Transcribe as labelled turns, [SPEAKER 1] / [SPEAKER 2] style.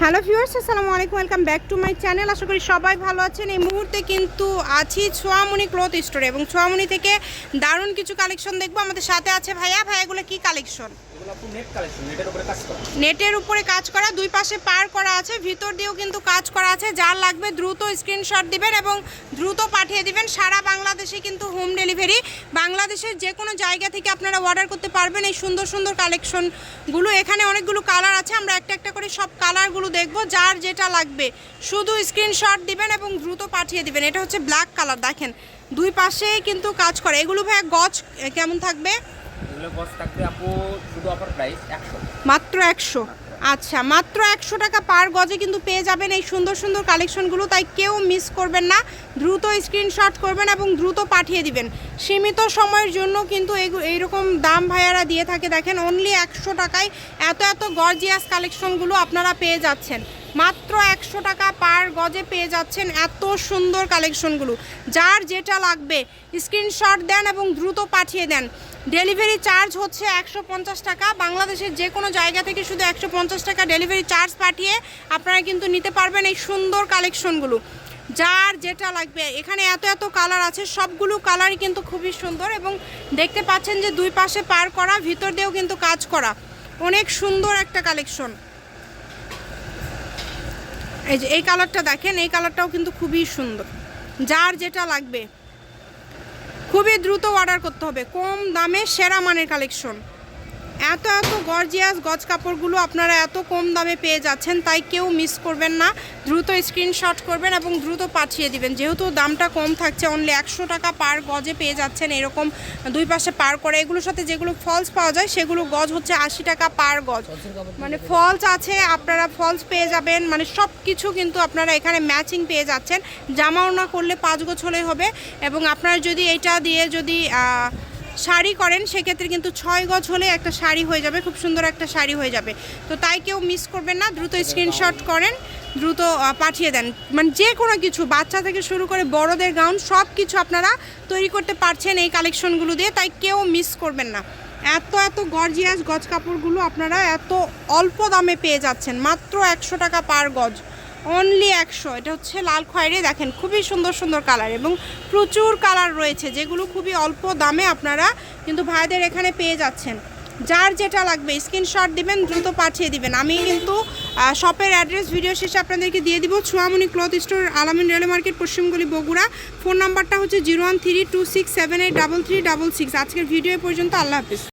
[SPEAKER 1] Hello viewers আসসালামু আলাইকুম welcome back to my channel. আশা করি সবাই ভালো আছেন। এই মুহূর্তে কিন্তু আছি ছোয়ামুনি ক্লথ স্টোরে এবং ছোয়ামুনি থেকে দারুণ কিছু কালেকশন দেখব। আমাদের সাথে আছে ভাইয়া। ভাইয়া এগুলো কি কালেকশন?
[SPEAKER 2] নেটের উপরে কাজ করা
[SPEAKER 1] দুই পাশে পার করা আছে ভিতর দিয়েও কিন্তু কাজ করা আছে। যার লাগবে দ্রুত স্ক্রিনশট দিবেন এবং দ্রুত পাঠিয়ে দিবেন। সারা বাংলাদেশে কিন্তু হোম ডেলিভারি বাংলাদেশের যে কোনো জায়গা থেকে আপনারা অর্ডার করতে পারবেন এই সুন্দর সুন্দর কালেকশনগুলো। এখানে অনেকগুলো কালার আছে আমরা একটা একটা করে সব কালারগুলো দেখব যার যেটা লাগবে। শুধু স্ক্রিনশট দিবেন এবং দ্রুত পাঠিয়ে দিবেন। এটা হচ্ছে ব্ল্যাক কালার দেখেন। দুই পাশে কিন্তু কাজ করে। এগুলো ভাইয়া গছ কেমন থাকবে?
[SPEAKER 2] এগুলো থাকবে আপু শুধু অফার প্রাইস একশো।
[SPEAKER 1] মাত্র একশো। আচ্ছা মাত্র একশো টাকা পার গজে কিন্তু পেয়ে যাবেন এই সুন্দর সুন্দর কালেকশনগুলো, তাই কেউ মিস করবেন না। দ্রুত স্ক্রিনশট করবেন এবং দ্রুত পাঠিয়ে দিবেন। সীমিত সময়ের জন্য কিন্তু এই- এইরকম দাম ভাইয়ারা দিয়ে থাকে। দেখেন অনলি একশো টাকায় এত এত গর্জিয়াস কালেকশনগুলো আপনারা পেয়ে যাচ্ছেন। মাত্র একশো টাকা পার গজে পেয়ে যাচ্ছেন এত সুন্দর কালেকশনগুলো। যার যেটা লাগবে, স্ক্রিনশট দেন এবং দ্রুত পাঠিয়ে দেন। ডেলিভারি চার্জ হচ্ছে একশো পঞ্চাশ টাকা। বাংলাদেশের যে কোনো জায়গা থেকে শুধু একশো পঞ্চাশ টাকা ডেলিভারি চার্জ পাঠিয়ে আপনারা কিন্তু নিতে পারবেন এই সুন্দর কালেকশনগুলো। যার যেটা লাগবে, এখানে এত এত কালার আছে, সবগুলো কালারই কিন্তু খুবই সুন্দর এবং দেখতে পাচ্ছেন যে দুই পাশে পার করা, ভিতর দিয়েও কিন্তু কাজ করা। অনেক সুন্দর একটা কালেকশন। এই যে, এই কালারটা দেখেন, এই কালারটাও কিন্তু খুবই সুন্দর। যার যেটা লাগবে। খুবই দ্রুত অর্ডার করতে হবে। কম দামে সেরা মানের কালেকশন এত এত গর্জিয়াস গজ কাপড়গুলো আপনারা এত কম দামে পেয়ে যাচ্ছেন, তাই কেউ মিস করবেন না। দ্রুত স্ক্রিনশট করবেন এবং দ্রুত পাঠিয়ে দিবেন। যেহেতু দামটা কম থাকছে অনলি একশো টাকা পার গজে পেয়ে যাচ্ছেন এরকম দুই পাশে পার করে। এগুলোর সাথে যেগুলো ফলস পাওয়া যায়, সেগুলো গজ হচ্ছে আশি টাকা পার গজ। মানে ফলস আছে, আপনারা ফলস পেয়ে যাবেন। মানে সব কিছু কিন্তু আপনারা এখানে ম্যাচিং পেয়ে যাচ্ছেন। জামাও না করলে পাঁচ গোছ হবে। এবং আপনারা যদি এটা দিয়ে যদি শাড়ি করেন, সেক্ষেত্রে কিন্তু ছয় গজ হলে একটা শাড়ি হয়ে যাবে, খুব সুন্দর একটা শাড়ি হয়ে যাবে। তো তাই কেউ মিস করবেন না, দ্রুত স্ক্রিনশট করেন, দ্রুত পাঠিয়ে দেন। মানে যে কোনো কিছু, বাচ্চা থেকে শুরু করে বড়দের গাউন সব কিছু আপনারা তৈরি করতে পারছেন এই কালেকশনগুলো দিয়ে, তাই কেউ মিস করবেন না। এত এত গর্জিয়াস গজ কাপড়গুলো আপনারা এত অল্প দামে পেয়ে যাচ্ছেন, মাত্র একশো টাকা পার গজ। অনলি একশো। এটা হচ্ছে লাল খয়েরি, দেখেন খুবই সুন্দর সুন্দর কালার এবং প্রচুর কালার রয়েছে, যেগুলো খুবই অল্প দামে আপনারা কিন্তু ভাইদের এখানে পেয়ে যাচ্ছেন। যার যেটা লাগবে স্ক্রিনশট দিবেন, দ্রুত পাঠিয়ে দিবেন। আমি কিন্তু শপের অ্যাড্রেস ভিডিও শেষে আপনাদেরকে দিয়ে দিব। Chuamoni cloth store Alamin rail market, পশ্চিমগুলি Bogura. Phone নাম্বারটা হচ্ছে zero one three two six seven eight double three double six আজকের ভিডিও পর্যন্ত আল্লাহ হাফিজ।